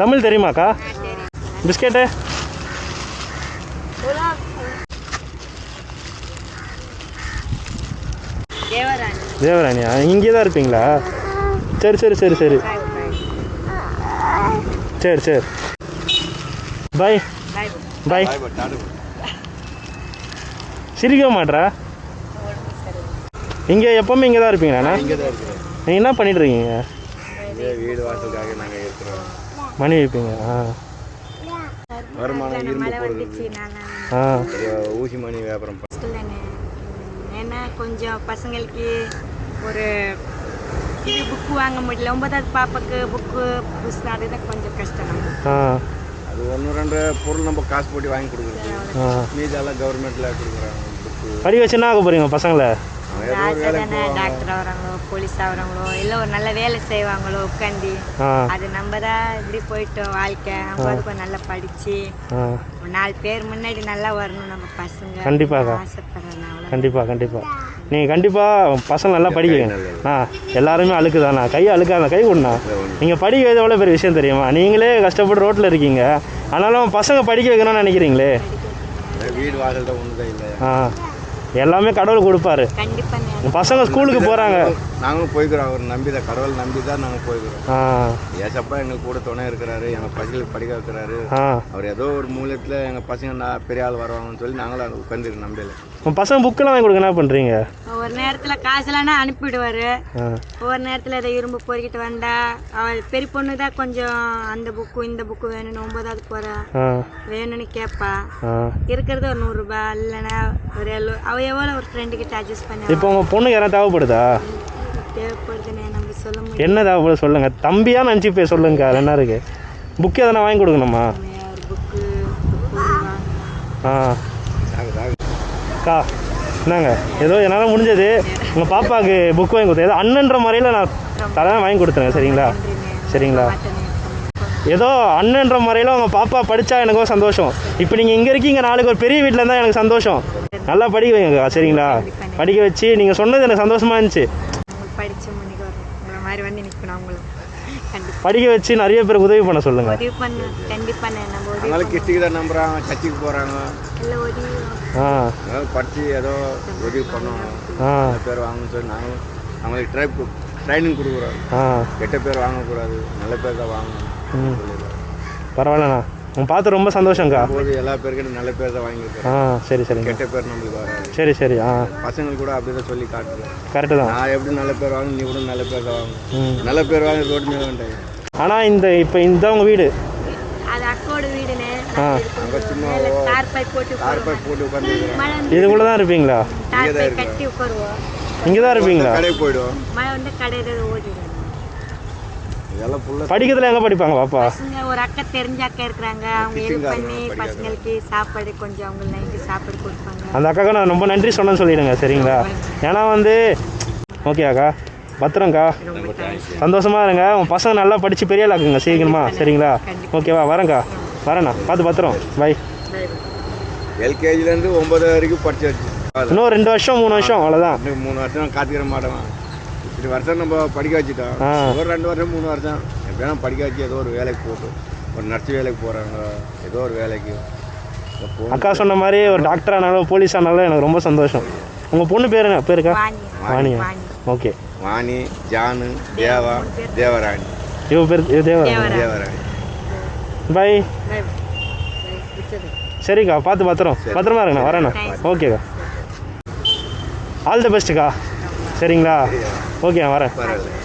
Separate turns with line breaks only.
Tamil தெரியுமாக்கா? Biscuit?
தேவராணி.
தேவராணியா இங்கே தான் இருப்பீங்களா? சரி சரி சரி சரி. சரி சரி. பாய் பாய் சிரிக்க மாட்றா? இங்கே எப்பவுமே இங்கே தான் இருப்பீங்களாண்ணா நீங்கள் என்ன பண்ணிட்டு இருக்கீங்க?
வீடு வாசலுக்காக நாங்கள் இருக்கிறோம்.
மணி வைப்பீங்க ஆ.
வருமானம் இரும்பு போடுறது.
வந்துச்சு நான்
ஆ
ஊசி மணி வியாபாரம்
ஏன்னா கொஞ்சம் பசங்களுக்கு ஒரு இது புக்கு வாங்க முடியல. ஒன்பதாவது பாப்பாக்கு புக்கு புஸ்தகம் அதுதான் கொஞ்சம் கஷ்டம்
அது ஒன்று ரெண்டு பொருள் நம்ம காசு போட்டு வாங்கி கொடுக்குறது.
ஆ.
மீதெல்லாம் கவர்மெண்ட்டில் கொடுக்குறாங்க புக்கு
படிக்க வச்சு என்ன ஆக போகிறீங்க பசங்களை?
டாக்டர் ஆகுறாங்களோ போலீஸ் ஆகுறாங்களோ இல்லை ஒரு நல்ல வேலை செய்வாங்களோ உட்காந்து அது நம்ம தான் இப்படி போயிட்டோம் வாழ்க்கை. அதுக்கும் நல்லா ஒரு நாலு பேர் முன்னாடி நல்லா வரணும் நம்ம பசங்க.
கண்டிப்பாக. கண்டிப்பாக கண்டிப்பாக நீங்கள் கண்டிப்பாக பசங்க நல்லா படிக்கங்க ஆ எல்லாருமே அழுக்கு தானா கை அழுக்காத கை நீங்கள் படிக்க வைக்கிறது எவ்வளோ பெரிய விஷயம் தெரியுமா? நீங்களே கஷ்டப்பட்டு ரோட்டில் இருக்கீங்க. ஆனாலும் பசங்க படிக்க வைக்கணும்னு நினைக்கிறீங்களே?
வீடு வாசல் ஒன்று இல்லை
ஆ. எல்லாமே கடவுள் கொடுப்பாரு. பசங்க ஸ்கூலுக்கு போகிறாங்க
நாங்களும் போய்க்கிறோம் அவர் நம்பி தான் கடவுள் நம்பி தான் நாங்கள் போய்க்கிறோம்.
ஆ.
ஏசப்பா எங்களுக்கு கூட துணை இருக்கிறாரு எங்கள் பசங்களுக்கு படிக்க வைக்கிறாரு. அவர் ஏதோ ஒரு மூலத்தில் எங்கள் பசங்க நான் பெரிய ஆள் வருவாங்கன்னு சொல்லி நாங்களும் உட்காந்துருக்கு நம்பல.
உங்கள் பசங்க புக்கெல்லாம் வாங்கி கொடுக்க என்ன பண்ணுறீங்க
ஒரு நேரத்தில் காசுலன்னா அனுப்பிடுவார். ஒவ்வொரு நேரத்தில் அதை இரும்பு பொறுக்கிட்டு வந்தா அவள் பெரிய பொண்ணு தான் கொஞ்சம் அந்த புக்கு இந்த புக்கு வேணும்னு ஒன்பதாவது போகிறா
ஆ.
வேணும்னு கேட்பா
ஆ.
இருக்கிறது ஒரு நூறுரூபா இல்லைன்னா ஒரு எழு அவள் எவ்வளோ ஒரு ஃப்ரெண்டு கிட்ட அட்ஜஸ்ட் பண்ணி
இப்போ உங்கள் பொண்ணுக்கு யாராவது தேவைப்படுதா?
தேவைப்படுதுன்னு நம்ம சொல்ல முடியும்
என்ன தேவைப்படுது சொல்லுங்கள் தம்பியாக நினச்சி போய் சொல்லுங்கக்கா என்ன இருக்கு? புக்கு எதனா வாங்கி கொடுக்கணுமா?
புக்கு
ஆ. அக்கா என்னங்க? ஏதோ என்னால் முடிஞ்சது. உங்கள் பாப்பாவுக்கு புக் வாங்கி கொடுத்தேன். ஏதோ அண்ணன்ற முறையில் நான் தரேன் வாங்கி கொடுத்துருங்க சரிங்களா? சரிங்களா? ஏதோ அண்ணன்ற முறையில் உங்கள் பாப்பா படித்தா எனக்கோ சந்தோஷம். இப்போ நீங்கள் இங்கே இருக்கீங்க நாளைக்கு ஒரு பெரிய வீட்டில் இருந்தால் எனக்கு சந்தோஷம். நல்லா படிக்க வைங்கக்கா சரிங்களா படிக்க வச்சு நீங்கள் சொன்னது எனக்கு சந்தோஷமாக இருந்துச்சு. படிக்க வச்சு நிறைய பேருக்கு உதவி பண்ண
உதவி
அதனால கிஸ்டிக்கு தான் நம்புறாங்க சர்ச்சுக்கு
உதவி.
ஆ.
படித்து ஏதோ உதவி நல்ல பேர் வாங்கணும்னு சொல்லி நாங்களும் அவங்களுக்கு ட்ரை ட்ரைனிங் கொடுக்குறோம்.
ஆ.
கெட்ட பேர் வாங்கக்கூடாது நல்ல பேர் தான் வாங்கணும்.
பரவாயில்லண்ணா. உங்க பார்த்து ரொம்ப சந்தோஷங்க்கா
போது எல்லா பேருக்கிட்ட நல்ல பேர் தான் வாங்கியிருக்கோம்
ஆ சரி சரிங்க.
கெட்ட பேர் நம்மளுக்கு வராது.
சரி சரி ஆ.
பசங்களுக்கு கூட அப்படி தான் சொல்லி காட்டுறேன்
கரெக்டு தான்.
நான் எப்படி நல்ல பேர் வாங்க நீ கூட நல்ல பேர் தான் வாங்கணும்
ம்.
நல்ல பேர் வாங்க ரோடு மேலே வேண்டாம்
ஆனால் இந்த இப்போ இந்த உங்கள் வீடு?
அது அக்கோட வீடுனே.
ஆ.
அங்கே சும்மா
தார் பை போட்டு
கார் பை போட்டு
வந்து
இதுக்குள்ளே தான் இருப்பீங்களா?
தார் பை கட்டி உட்காருவோம்.
இங்கே தான் இருப்பீங்களா?
கடைக்கு போயிடுவோம்.
மழை வந்து கடையில் ஓடிடும்
இதெல்லாம் ஃபுல்லாக
படிக்கிறதுல எங்கே படிப்பாங்க பாப்பா?
பசங்க ஒரு அக்கா தெரிஞ்ச அக்கா இருக்கிறாங்க. அவங்க ஹெல்ப் பண்ணி பசங்களுக்கு சாப்பாடு கொஞ்சம் அவங்க நைட்டு சாப்பாடு கொடுப்பாங்க.
அந்த அக்காவுக்கு நான் ரொம்ப நன்றி சொன்னேன்னு சொல்லிடுங்க சரிங்களா? ஏன்னா வந்து ஓகே அக்கா.
தேங்க்ஸ்
சந்தோஷமா இருங்க. உன் பசங்க நல்லா படித்து பெரிய ஆளாக்குங்க சீக்கிரமா சரிங்களா? ஓகேவா வரேங்க்கா வரேண்ணா. பார்த்து பத்திரம். பை.
எல்கேஜிலேருந்து ஒன்பது வரைக்கும் படிச்சாச்சு.
இன்னும் ரெண்டு வருஷம் மூணு வருஷம் அவ்வளோதான்
மூணு வருஷம் காத்துக்கிற மாட்டோம் இப்படி வருஷம் நம்ம படிக்க வச்சுட்டோம். ஒரு ரெண்டு வருஷம் மூணு வருஷம். எப்படியா படிக்க வச்சு ஏதோ ஒரு வேலைக்கு போட்டு ஒரு நர்ஸ் வேலைக்கு போகிறாங்க ஏதோ ஒரு வேலைக்கு.
அக்கா சொன்ன மாதிரி ஒரு டாக்டர் ஆனாலும் போலீஸ் ஆனாலும் எனக்கு ரொம்ப சந்தோஷம். உங்கள் பொண்ணு பேர் என்ன? பேருக்கா
வாணி.
வாணியா?
வாணி.
ஓகே.
வாணி ஜானு தேவா தேவராணி.
இவ பேர்
தேவராணி.
தேவராணி.
பை. சரிக்கா பார்த்து பத்திரம். பத்திரமா இருங்கண்ணா வரேண்ணா ஓகேக்கா ஆல் தி பெஸ்ட்டுக்கா சரிங்களா? ஓகே வரேன்.
பரவாயில்ல.